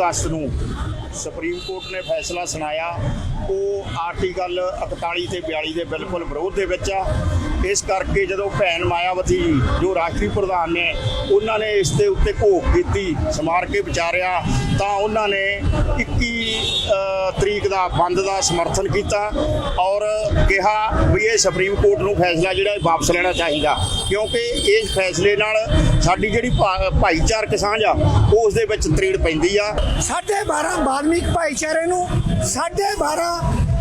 ਅਗਸਤ ਨੂੰ supreme court ਨੇ ਫੈਸਲਾ ਸੁਣਾਇਆ। ਉਹ ਆਰਟੀਕਲ 41 ਤੇ 42 ਦੇ ਬਿਲਕੁਲ ਵਿਰੋਧ ਦੇ ਵਿੱਚ ਆ। ਇਸ ਕਰਕੇ ਜਦੋਂ ਭੈਣ ਮਾਇਆਵਤੀ ਜੀ ਜੋ ਰਾਸ਼ਟਰੀ ਪ੍ਰਧਾਨ ਨੇ, ਉਹਨਾਂ ਨੇ ਇਸ ਦੇ ਉੱਤੇ ਘੋਖ ਕੀਤੀ, ਸਮਾਰ ਕੇ ਵਿਚਾਰਿਆ, ਤਾਂ ਉਹਨਾਂ ਨੇ 21 ਤਰੀਕ ਦਾ ਬੰਦ ਦਾ ਸਮਰਥਨ ਕੀਤਾ ਔਰ ਕਿਹਾ ਵੀ ਇਹ ਸੁਪਰੀਮ ਕੋਰਟ ਨੂੰ ਫੈਸਲਾ ਜਿਹੜਾ ਵਾਪਸ ਲੈਣਾ ਚਾਹੀਦਾ। ਕਿਉਂਕਿ ਇਸ ਫੈਸਲੇ ਨਾਲ ਸਾਡੀ ਜਿਹੜੀ ਭਾਈਚਾਰਕ ਸਾਂਝ ਆ, ਉਸ ਦੇ ਵਿੱਚ ਤਰੀੜ ਪੈਂਦੀ ਆ। ਸਾਢੇ 12 ਬਾਲਮੀਕ ਭਾਈਚਾਰੇ ਨੂੰ ਸਾਢੇ 12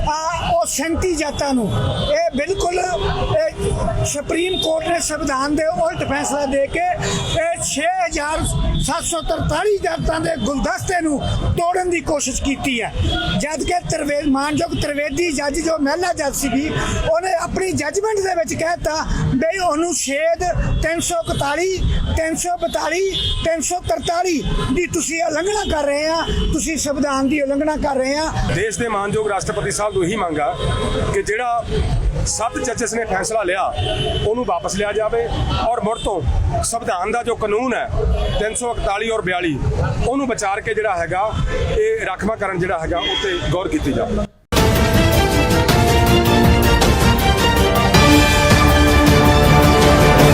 ਆ ਉਹ 37 ਜਾਤਾਂ ਨੂੰ, ਇਹ ਬਿਲਕੁਲ ਸੁਪਰੀਮ ਕੋਰਟ ਨੇ ਸੰਵਿਧਾਨ ਦੇ ਉਲਟ ਫੈਸਲਾ ਦੇ ਕੇ ਇਹ 6743 ਜਾਤਾਂ ਦੇ ਗੁਲਦਸਤੇ ਨੂੰ ਤੋੜਨ ਦੀ ਕੋਸ਼ਿਸ਼ ਕੀਤੀ ਹੈ। ਜਦ ਕਿ ਤਰਵੇ, ਮਾਨਯੋਗ ਤਰਵੇਦੀ ਜੱਜ ਜੋ ਮਹਿਲਾ ਜੱਜ ਸੀਗੀ ਉਹਨੇ ਆਪਣੀ ਜੱਜਮੈਂਟ ਦੇ ਵਿੱਚ ਕਹਿਤਾ ਬਈ ਉਹਨੂੰ ਛੇਦ 341 342 343 ਦੀ ਤੁਸੀਂ ਉਲੰਘਣਾ ਕਰ ਰਹੇ ਆ, ਤੁਸੀਂ ਸੰਵਿਧਾਨ ਦੀ ਉਲੰਘਣਾ ਕਰ ਰਹੇ ਆ। ਦੇਸ਼ ਦੇ ਮਾਨਯੋਗ ਰਾਸ਼ਟਰਪਤੀ ਸਾਹਿਬ ਨੂੰ ਇਹੀ ਮੰਗ ਆ ਕਿ ਜਿਹੜਾ ਸੱਤ ਜੱਜਸ ਨੇ ਫੈਸਲਾ ਲਿਆ, ਉਹਨੂੰ ਵਾਪਸ ਲਿਆ ਜਾਵੇ ਔਰ ਮੁੜ ਤੋਂ ਸੰਵਿਧਾਨ ਦਾ ਜੋ ਕਾਨੂੰਨ ਹੈ 341 ਔਰ 42 ਉਹਨੂੰ ਵਿਚਾਰ ਕੇ ਜਿਹੜਾ ਹੈਗਾ, ਇਹ ਰਾਖਵਾਂਕਰਨ ਜਿਹੜਾ ਹੈਗਾ, ਉੱਤੇ ਗੌਰ ਕੀਤੀ ਜਾਵੇ।